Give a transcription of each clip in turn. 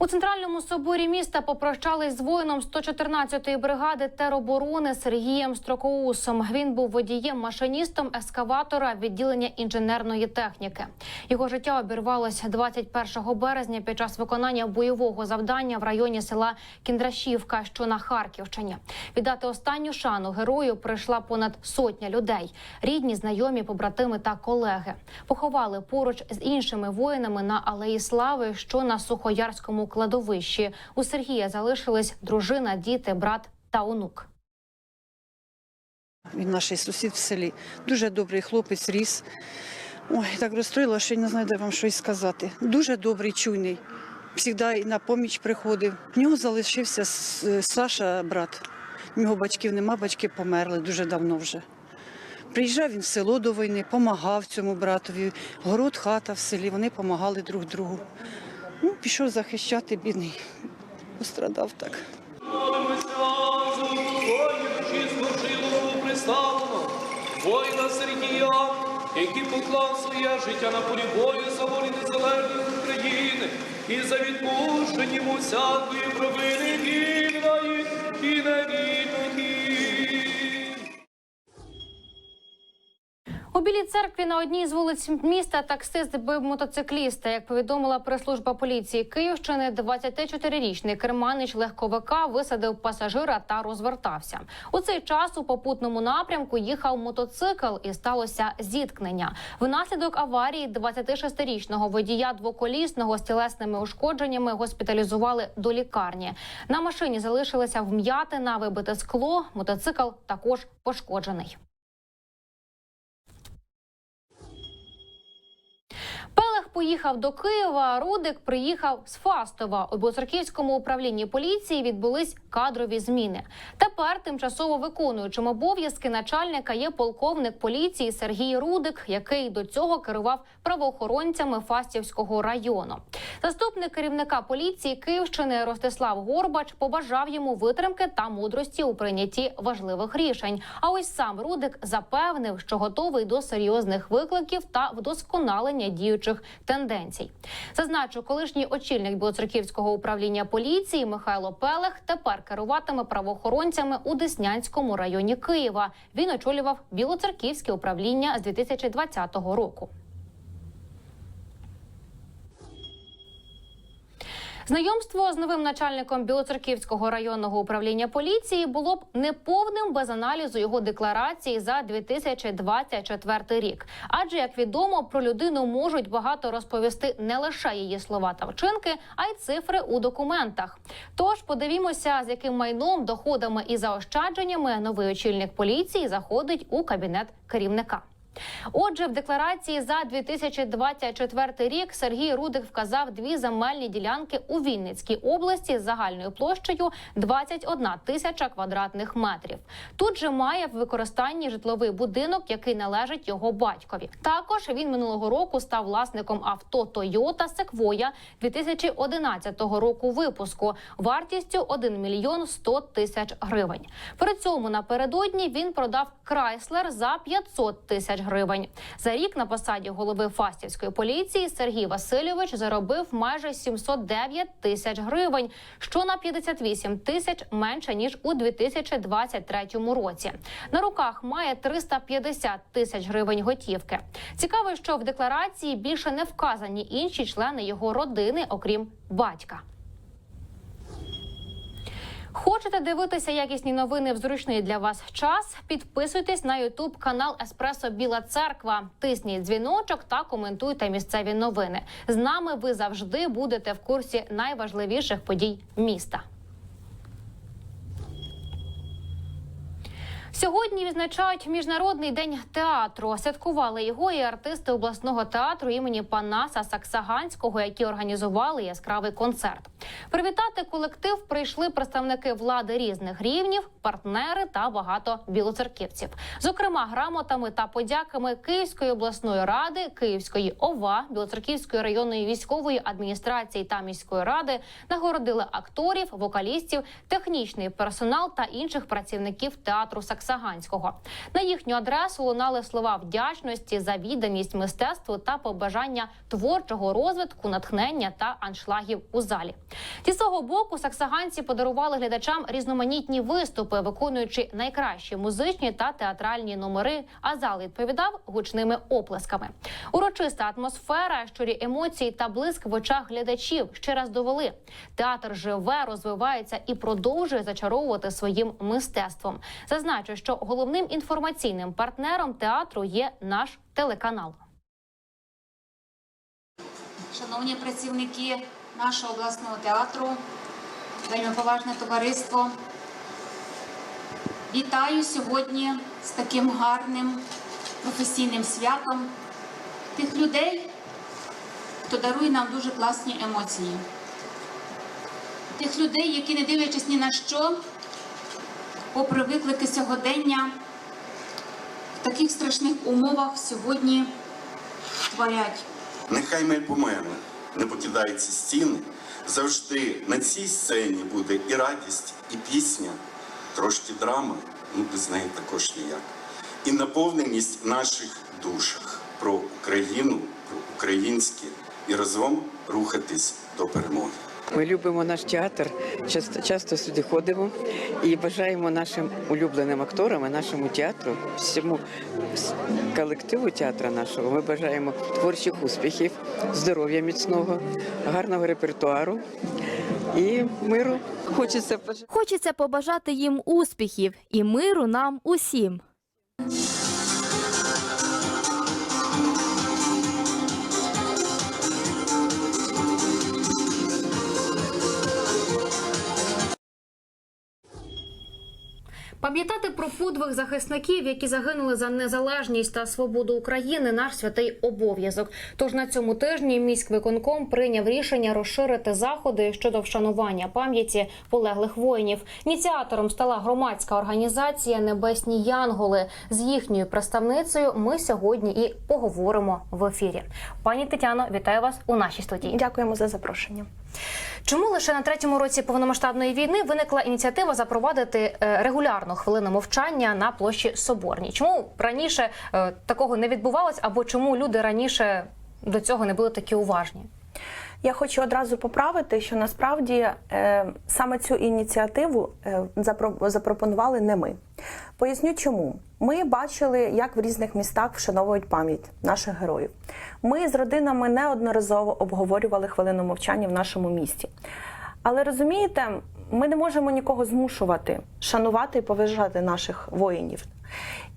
У центральному соборі міста попрощались з воїном 114-ї бригади тероборони Сергієм Строкоусом. Він був водієм-машиністом ескаватора відділення інженерної техніки. Його життя обірвалося 21 березня під час виконання бойового завдання в районі села Кіндрашівка, що на Харківщині. Віддати останню шану герою прийшла понад сотня людей: рідні, знайомі, побратими та колеги. Поховали поруч з іншими воїнами на алеї Слави, що на Сухоярському кладовищі. У Сергія залишились дружина, діти, брат та онук. Він наш сусід в селі. Дуже добрий хлопець, ріс. Ой, так розстроїла, що й не знаю, де вам щось сказати. Дуже добрий, чуйний. Завжди на поміч приходив. В нього залишився Саша, брат. В нього батьків нема, батьки померли дуже давно вже. Приїжджав він в село до війни, допомагав цьому братові. Город, хата в селі, вони допомагали друг другу. Ну, пішов захищати, бідний. Пострадав так. Воїна Сергія, який поклав своє життя на полі бою за волю незалежної України і за відпущення йому всякої провини вільної і невідної. Церкві на одній з вулиць міста таксист збив мотоцикліста. Як повідомила прес-служба поліції Київщини, 24-річний керманич легковика висадив пасажира та розвертався. У цей час у попутному напрямку їхав мотоцикл і сталося зіткнення. Внаслідок аварії 26-річного водія двоколісного з тілесними ушкодженнями госпіталізували до лікарні. На машині залишилися вм'ятина, вибите скло. Мотоцикл також пошкоджений. Поїхав до Києва. Рудик приїхав з Фастова. У Білоцерківському управлінні поліції відбулись кадрові зміни. Тепер тимчасово виконуючим обов'язки начальника є полковник поліції Сергій Рудик, який до цього керував правоохоронцями Фастівського району. Заступник керівника поліції Київщини Ростислав Горбач побажав йому витримки та мудрості у прийнятті важливих рішень. А ось сам Рудик запевнив, що готовий до серйозних викликів та вдосконалення діючих тенденцій. Зазначу, колишній очільник Білоцерківського управління поліції Михайло Пелех тепер керуватиме правоохоронцями у Деснянському районі Києва. Він очолював Білоцерківське управління з 2020 року. Знайомство з новим начальником Білоцерківського районного управління поліції було б неповним без аналізу його декларації за 2024 рік. Адже, як відомо, про людину можуть багато розповісти не лише її слова та вчинки, а й цифри у документах. Тож подивімося, з яким майном, доходами і заощадженнями новий очільник поліції заходить у кабінет керівника. Отже, в декларації за 2024 рік Сергій Рудик вказав дві земельні ділянки у Вінницькій області з загальною площею 21 тисяча квадратних метрів. Тут же має в використанні житловий будинок, який належить його батькові. Також він минулого року став власником авто Toyota Sequoia 2011 року випуску вартістю 1 мільйон 100 тисяч гривень. При цьому напередодні він продав Крайслер за 500 тисяч гривень. За рік на посаді голови Фастівської поліції Сергій Васильович заробив майже 709 тисяч гривень, що на 58 тисяч менше ніж у 2023 році. На руках має 350 тисяч гривень готівки. Цікаво, що в декларації більше не вказані інші члени його родини, окрім батька. Хочете дивитися якісні новини в зручний для вас час? Підписуйтесь на Ютуб канал Еспресо Біла Церква. Тисніть дзвіночок та коментуйте місцеві новини. З нами ви завжди будете в курсі найважливіших подій міста. Сьогодні відзначають міжнародний день театру. Святкували його і артисти обласного театру імені Панаса Саксаганського, які організували яскравий концерт. Привітати колектив прийшли представники влади різних рівнів, партнери та багато білоцерківців. Зокрема, грамотами та подяками Київської обласної ради, Київської ОВА, Білоцерківської районної військової адміністрації та міської ради нагородили акторів, вокалістів, технічний персонал та інших працівників театру Саксаганського. На їхню адресу лунали слова вдячності за відданість мистецтву та побажання творчого розвитку, натхнення та аншлагів у залі. Зі свого боку, саксаганці подарували глядачам різноманітні виступи, виконуючи найкращі музичні та театральні номери. А зал відповідав гучними оплесками. Урочиста атмосфера, щирі емоції та блиск в очах глядачів ще раз довели. Театр живе, розвивається і продовжує зачаровувати своїм мистецтвом. Зазначу, що головним інформаційним партнером театру є наш телеканал. Шановні працівники нашого обласного театру, вельми поважне товариство. Вітаю сьогодні з таким гарним професійним святом тих людей, хто дарує нам дуже класні емоції. Тих людей, які, не дивлячись ні на що, попри виклики сьогодення, в таких страшних умовах сьогодні творять. Нехай померли, не покидають ці стіни. Завжди на цій сцені буде і радість, і пісня, трошки драма, ну без неї також ніяк. І наповненість в наших душах про Україну, про українське і разом рухатись до перемоги. Ми любимо наш театр, часто, часто сюди ходимо і бажаємо нашим улюбленим акторам нашому театру, всьому колективу театру нашого. Ми бажаємо творчих успіхів, здоров'я міцного, гарного репертуару і миру. Хочеться. Хочеться побажати їм успіхів і миру нам усім. Пам'ятати про подвиг захисників, які загинули за незалежність та свободу України, наш святий обов'язок. Тож на цьому тижні міськвиконком прийняв рішення розширити заходи щодо вшанування пам'яті полеглих воїнів. Ініціатором стала громадська організація Небесні Янголи. З їхньою представницею ми сьогодні і поговоримо в ефірі. Пані Тетяно, вітаю вас у нашій студії. Дякуємо за запрошення. Чому лише на третьому році повномасштабної війни виникла ініціатива запровадити е, регулярну хвилину мовчання на площі Соборній? Чому раніше е, такого не відбувалось, або чому люди раніше до цього не були такі уважні? Я хочу одразу поправити, що насправді е, саме цю ініціативу е, запропонували не ми. Поясню, чому. Ми бачили, як в різних містах вшановують пам'ять наших героїв. Ми з родинами неодноразово обговорювали хвилину мовчання в нашому місті. Але розумієте, ми не можемо нікого змушувати шанувати і поважати наших воїнів.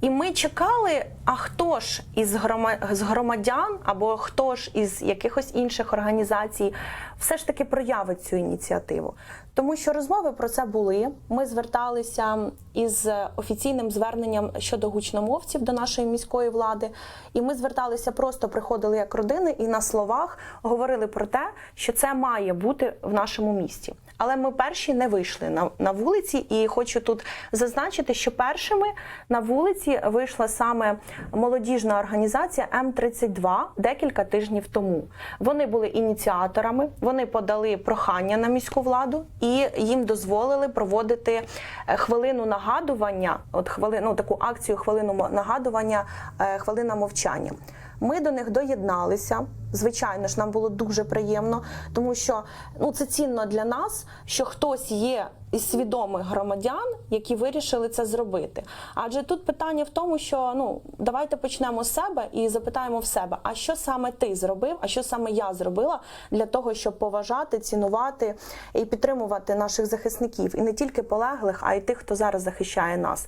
І ми чекали, а хто ж із грома- громадян або хто ж із якихось інших організацій все ж таки проявить цю ініціативу. Тому що розмови про це були. Ми зверталися із офіційним зверненням щодо гучномовців до нашої міської влади. І ми зверталися, просто приходили як родини і на словах говорили про те, що це має бути в нашому місті. Але ми перші не вийшли на, на вулиці, і хочу тут зазначити, що першими на вулиці вийшла саме молодіжна організація М32 декілька тижнів тому. Вони були ініціаторами, вони подали прохання на міську владу і їм дозволили проводити е, хвилину нагадування, от хвилину таку акцію хвилину нагадування, е, хвилина мовчання. Ми до них доєдналися. Звичайно ж, нам було дуже приємно, тому що ну це цінно для нас, що хтось є із свідомих громадян, які вирішили це зробити. Адже тут питання в тому, що ну давайте почнемо з себе і запитаємо в себе, а що саме ти зробив, а що саме я зробила для того, щоб поважати, цінувати і підтримувати наших захисників, і не тільки полеглих, а й тих, хто зараз захищає нас.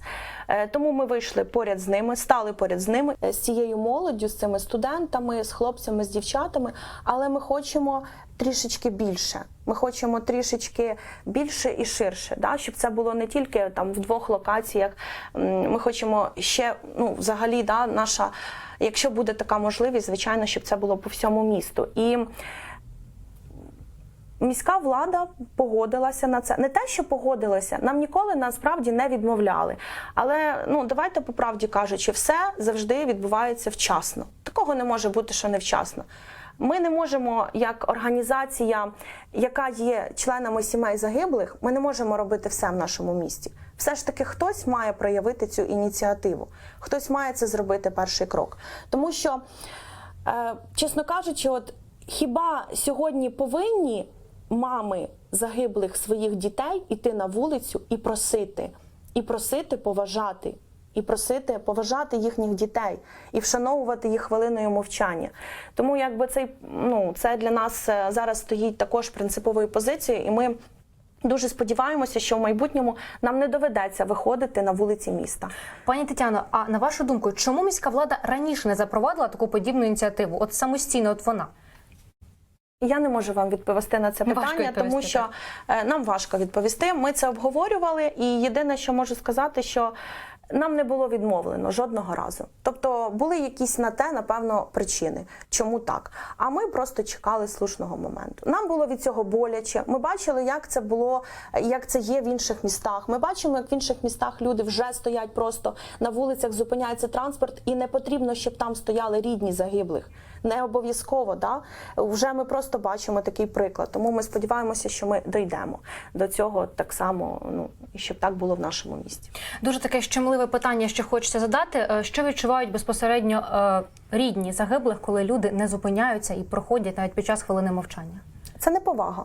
Е, Тому ми вийшли поряд з ними, стали поряд з ними е, з цією молоддю, з цими студентами, з хлопцями, з дівчатами. Але ми хочемо трішечки більше. Ми хочемо трішечки більше і ширше, да? щоб це було не тільки там в двох локаціях. Ми хочемо ще, ну, взагалі, да, наша, якщо буде така можливість, звичайно, щоб це було по всьому місту. І Міська влада погодилася на це. Не те, що погодилася, нам ніколи насправді не відмовляли. Але ну давайте по правді кажучи, все завжди відбувається вчасно. Такого не може бути, що невчасно. Ми не можемо, як організація, яка є членами сімей загиблих, ми не можемо робити все в нашому місті. Все ж таки, хтось має проявити цю ініціативу, хтось має це зробити перший крок. Тому що, е, чесно кажучи, от хіба сьогодні повинні мами загиблих своїх дітей іти на вулицю і просити, і просити поважати. І просити поважати їхніх дітей і вшановувати їх хвилиною мовчання. Тому якби цей ну це для нас е, зараз стоїть також принциповою позицією, і ми дуже сподіваємося, що в майбутньому нам не доведеться виходити на вулиці міста. Пані Тетяно, а на вашу думку, чому міська влада раніше не запровадила таку подібну ініціативу? От самостійно, от вона. Я не можу вам відповісти на це питання, тому що так. е, нам важко відповісти. Ми це обговорювали, і єдине, що можу сказати, що нам не було відмовлено жодного разу. Тобто були якісь на те, напевно, причини, чому так. А ми просто чекали слушного моменту. Нам було від цього боляче. Ми бачили, як це було, як це є в інших містах. Ми бачимо, як в інших містах люди вже стоять просто на вулицях, зупиняється транспорт, і не потрібно, щоб там стояли рідні загиблих. Не обов'язково, да вже ми просто бачимо такий приклад. Тому ми сподіваємося, що ми дійдемо до цього так само. Ну і щоб так було в нашому місті. Дуже таке щемливе питання, що хочеться задати. Е, Що відчувають безпосередньо е, рідні загиблих, коли люди не зупиняються і проходять навіть під час хвилини мовчання? Це неповага.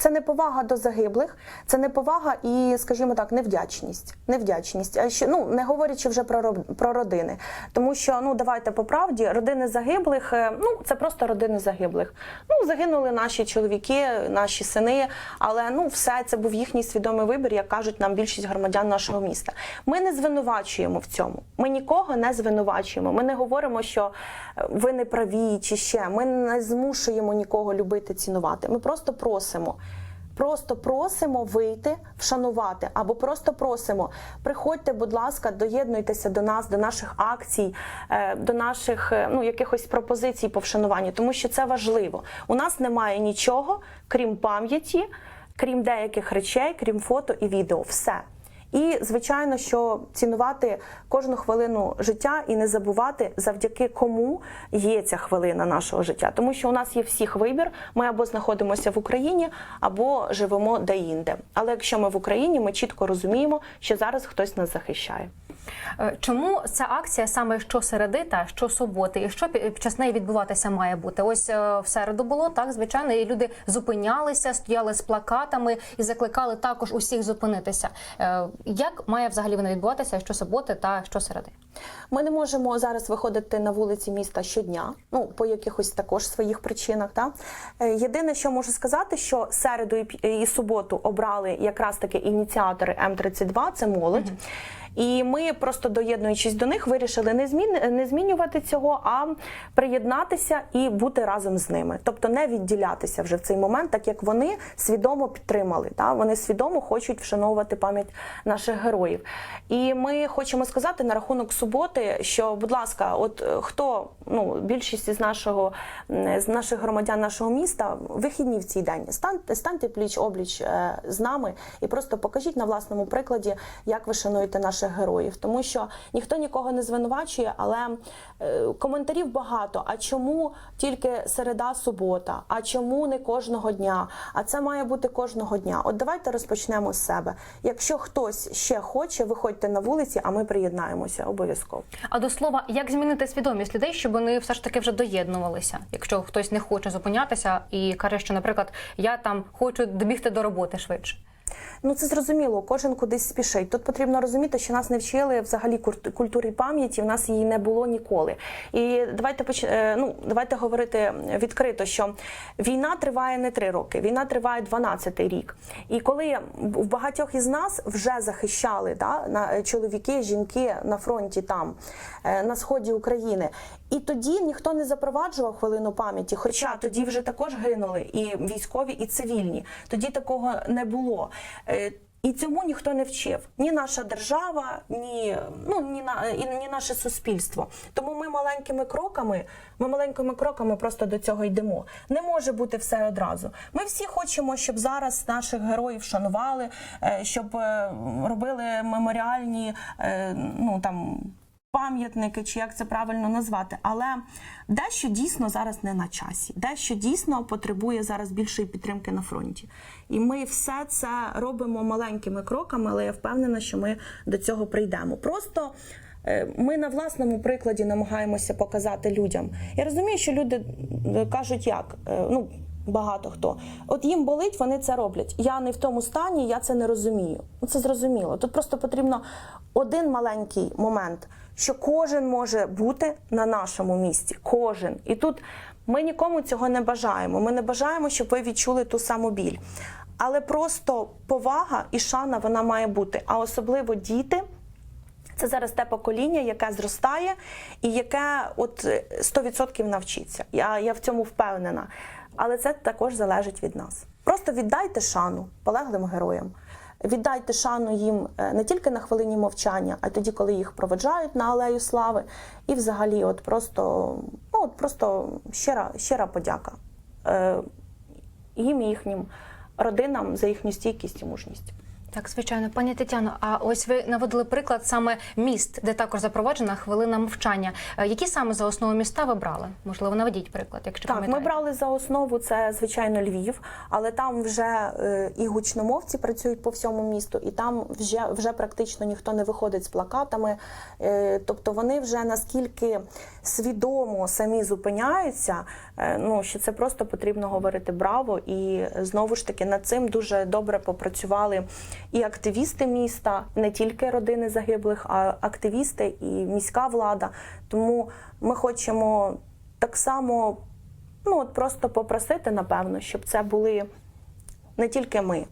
Це неповага до загиблих, це неповага і, скажімо так, невдячність. Невдячність. А ще ну не говорячи вже про про родини, тому що ну давайте по правді, родини загиблих, е, ну це просто родини загиблих. Ну загинули наші чоловіки, наші сини, але ну все це був їхній свідомий вибір, як кажуть нам більшість громадян нашого міста. Ми не звинувачуємо в цьому. Ми нікого не звинувачуємо. Ми не говоримо, що е, ви не праві чи ще. Ми не змушуємо нікого любити, цінувати. Ми просто просимо. Просто просимо вийти, вшанувати, або просто просимо. Приходьте, будь ласка, доєднуйтеся до нас, до наших акцій, е, до наших е, ну якихось пропозицій по вшануванню, тому що це важливо. У нас немає нічого, крім пам'яті, крім деяких речей, крім фото і відео. Все. І звичайно, що цінувати кожну хвилину життя і не забувати, завдяки кому є ця хвилина нашого життя. Тому що у нас є всіх вибір. Ми або знаходимося в Україні, або живемо де-інде. Але якщо ми в Україні, ми чітко розуміємо, що зараз хтось нас захищає. Е, Чому ця акція саме щосереди та щосуботи? І що пі- під час неї відбуватися має бути? Ось е, в середу було так, звичайно, і люди зупинялися, стояли з плакатами і закликали також усіх зупинитися. Е, Як має взагалі вона відбуватися щосуботи та щосереди? Ми не можемо зараз виходити на вулиці міста щодня, ну по якихось також своїх причинах. Та єдине, що можу сказати, що середу і, суботу обрали якраз таки ініціатори М32, це молодь. І ми просто доєднуючись до них, вирішили не змін не змінювати цього, а приєднатися і бути разом з ними, тобто не відділятися вже в цей момент, так як вони свідомо підтримали. Та вони свідомо хочуть вшановувати пам'ять наших героїв. І ми хочемо сказати на рахунок суботи, що, будь ласка, от е, хто ну більшість із нашого з наших громадян нашого міста вихідні в цей день. Станьте станьте пліч обліч е, з нами і просто покажіть на власному прикладі, як ви шануєте наших героїв, тому що ніхто нікого не звинувачує, але е, коментарів багато. А чому тільки середа, субота? А чому не кожного дня? А це має бути кожного дня. От давайте розпочнемо з себе. Якщо хтось ще хоче, виходьте на вулиці, а ми приєднаємося обов'язково. А до слова, як змінити свідомість людей, щоб вони все ж таки вже доєднувалися, якщо хтось не хоче зупинятися і каже, що, наприклад, я там хочу добігти до роботи швидше. Ну це зрозуміло, кожен кудись спішить. Тут потрібно розуміти, що нас не вчили взагалі культурі пам'яті, в нас її не було ніколи. І давайте поч... е, ну, давайте говорити відкрито, що війна триває не три роки, війна триває 12 рік. І коли в багатьох із нас вже захищали да, на чоловіки, жінки на фронті там е, на сході України. І тоді ніхто не запроваджував хвилину пам'яті. Хоча тоді вже також гинули і військові, і цивільні. Тоді такого не було. Е, І цьому ніхто не вчив. Ні наша держава, ні, ну, ні, на, ні наше суспільство. Тому ми маленькими кроками, ми маленькими кроками просто до цього йдемо. Не може бути все одразу. Ми всі хочемо, щоб зараз наших героїв шанували, е, щоб е, робили меморіальні ну, там, пам'ятники, чи як це правильно назвати, але дещо дійсно зараз не на часі, дещо дійсно потребує зараз більшої підтримки на фронті. І ми все це робимо маленькими кроками, але я впевнена, що ми до цього прийдемо. Просто е, ми на власному прикладі намагаємося показати людям. Я розумію, що люди е, кажуть, як Е, ну. Багато хто. От їм болить, вони це роблять. Я не в тому стані, я це не розумію. Ну, Це зрозуміло. Тут просто потрібно один маленький момент, що кожен може бути на нашому місці. Кожен. І тут ми нікому цього не бажаємо. Ми не бажаємо, щоб ви відчули ту саму біль. Але просто повага і шана вона має бути. А особливо діти. Це зараз те покоління, яке зростає і яке от е, 100% навчиться. Я, я в цьому впевнена. Але це також залежить від нас. Просто віддайте шану полеглим героям. Віддайте шану їм е, не тільки на хвилині мовчання, а й тоді, коли їх проведжають на алею слави. І взагалі, от просто, ну, от просто щира, щира подяка е, їм і їхнім родинам за їхню стійкість і мужність. Так, звичайно, пані Тетяно. А ось ви наводили приклад саме міст, де також запроваджена хвилина мовчання. Е, Які саме за основу міста ви брали? Можливо, наведіть приклад, якщо Так, ми брали за основу це звичайно Львів, але там вже е, і гучномовці працюють по всьому місту, і там вже вже практично ніхто не виходить з плакатами. Е, тобто вони вже наскільки свідомо самі зупиняються, ну що це просто потрібно говорити браво. І е, знову ж таки над цим дуже добре попрацювали і активісти міста, не тільки родини загиблих, а активісти і міська влада. Тому ми хочемо так само ну от просто попросити, напевно, щоб це були не тільки ми,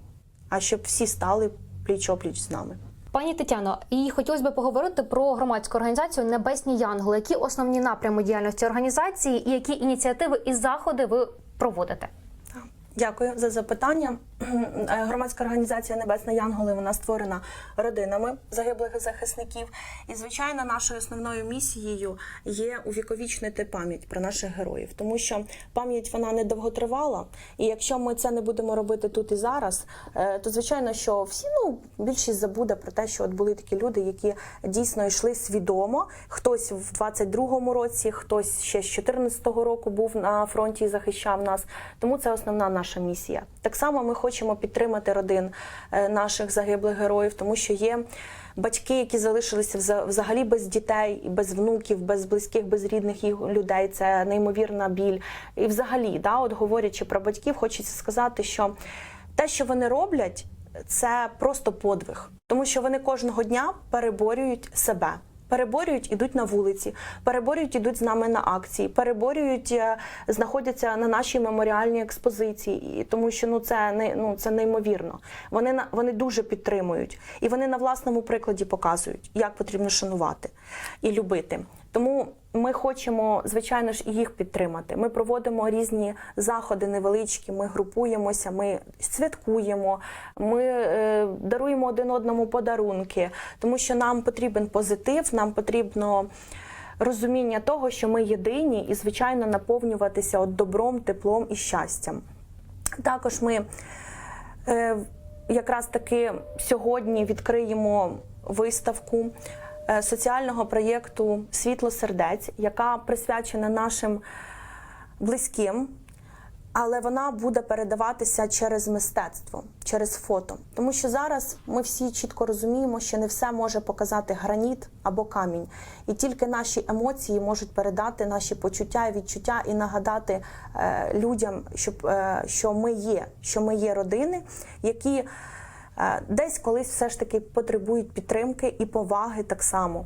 а щоб всі стали пліч опліч з нами. Пані Тетяно, і хотілося б поговорити про громадську організацію Небесні Янголи. Які основні напрями діяльності організації і які ініціативи і заходи ви проводите? Дякую за запитання. Е, Громадська організація Небесна Янголи вона створена родинами загиблих захисників. І, звичайно, нашою основною місією є увіковічнити пам'ять про наших героїв, тому що пам'ять вона не довготривала. І якщо ми це не будемо робити тут і зараз, е, то звичайно, що всі ну більшість забуде про те, що от були такі люди, які дійсно йшли свідомо. Хтось в 22-му році, хтось ще з 14-го року був на фронті і захищав нас. Тому це основна наша місія. Так само ми хочемо підтримати родин е, наших загиблих героїв, тому що є. Батьки, які залишилися вза- взагалі без дітей, без внуків, без близьких, без рідних їх людей, це неймовірна біль. І взагалі, да, от говорячи про батьків, хочеться сказати, що те, що вони роблять, це просто подвиг, тому що вони кожного дня переборюють себе. Переборюють, ідуть на вулиці, переборюють, ідуть з нами на акції, переборюють, е, знаходяться на нашій меморіальній експозиції, тому що ну це не ну це неймовірно. Вони на вони дуже підтримують, і вони на власному прикладі показують, як потрібно шанувати і любити. Тому ми хочемо, звичайно ж, і їх підтримати. Ми проводимо різні заходи невеличкі. Ми групуємося, ми святкуємо, ми е, даруємо один одному подарунки, тому що нам потрібен позитив, нам потрібно. Розуміння того, що ми єдині, і звичайно наповнюватися от добром, теплом і щастям. Також ми е, якраз таки сьогодні відкриємо виставку соціального проєкту Світло сердець, яка присвячена нашим близьким. Але вона буде передаватися через мистецтво, через фото. Тому що зараз ми всі чітко розуміємо, що не все може показати граніт або камінь, і тільки наші емоції можуть передати наші почуття і відчуття і нагадати е, людям, щоб, е, що ми є, що ми є родини, які е, десь колись все ж таки потребують підтримки і поваги так само.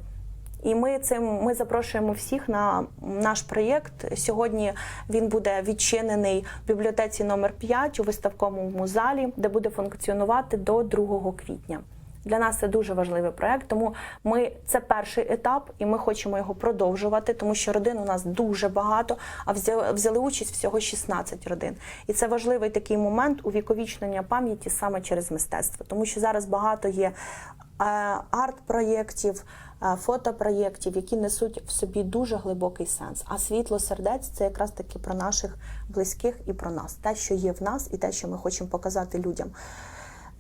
І ми цим ми запрошуємо всіх на наш проєкт. Сьогодні він буде відчинений в бібліотеці номер 5 у виставковому залі, де буде функціонувати до 2 квітня. Для нас це дуже важливий проект, тому ми це перший етап, і ми хочемо його продовжувати, тому що родин у нас дуже багато, а взяли, участь всього 16 родин. І це важливий такий момент увіковічнення пам'яті саме через мистецтво, тому що зараз багато є е, арт-проєктів, е, фотопроєктів, які несуть в собі дуже глибокий сенс. А світло сердець це якраз таки про наших близьких і про нас, те, що є в нас, і те, що ми хочемо показати людям.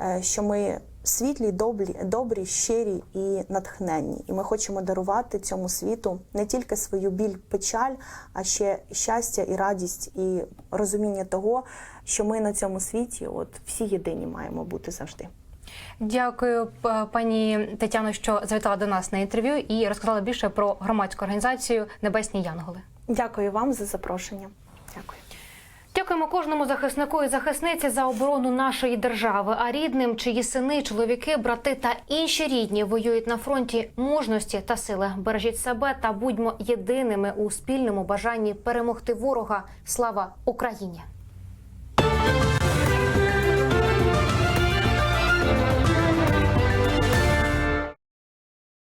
Е, Що ми світлі, добрі, добрі, щирі і натхненні. І ми хочемо дарувати цьому світу не тільки свою біль, печаль, а ще щастя і радість, і розуміння того, що ми на цьому світі, от всі єдині маємо бути завжди. Дякую, пані Тетяно, що завітала до нас на інтерв'ю і розказала більше про громадську організацію Небесні Янголи. Дякую вам за запрошення. Дякую. Дякуємо кожному захиснику і захисниці за оборону нашої держави. А рідним, чиї сини, чоловіки, брати та інші рідні воюють на фронті мужності та сили. Бережіть себе та будьмо єдиними у спільному бажанні перемогти ворога. Слава Україні!